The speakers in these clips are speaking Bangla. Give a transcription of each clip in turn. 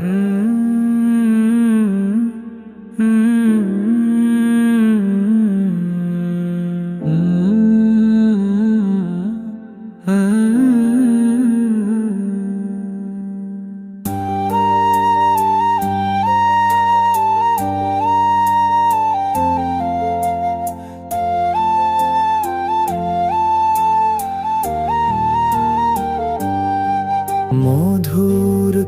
মধুর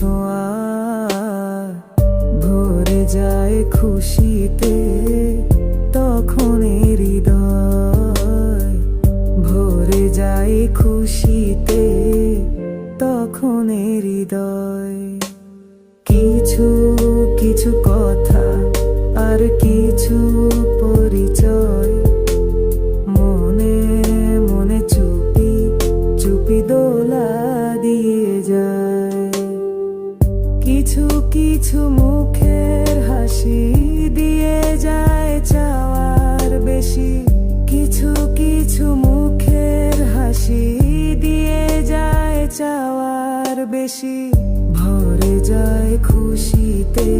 ছোঁয়া ভরে যায় খুশিতে, তখন হৃদয় ভরে যায় খুশিতে, তখন হৃদয়। কিছু কিছু কথা আর কিছু কিছু কিছু মুখের হাসি দিয়ে যায় চাওয়ার বেশি। কিছু কিছু মুখের হাসি দিয়ে যায় চাওয়ার বেশি। ভরে যায় খুশিতে।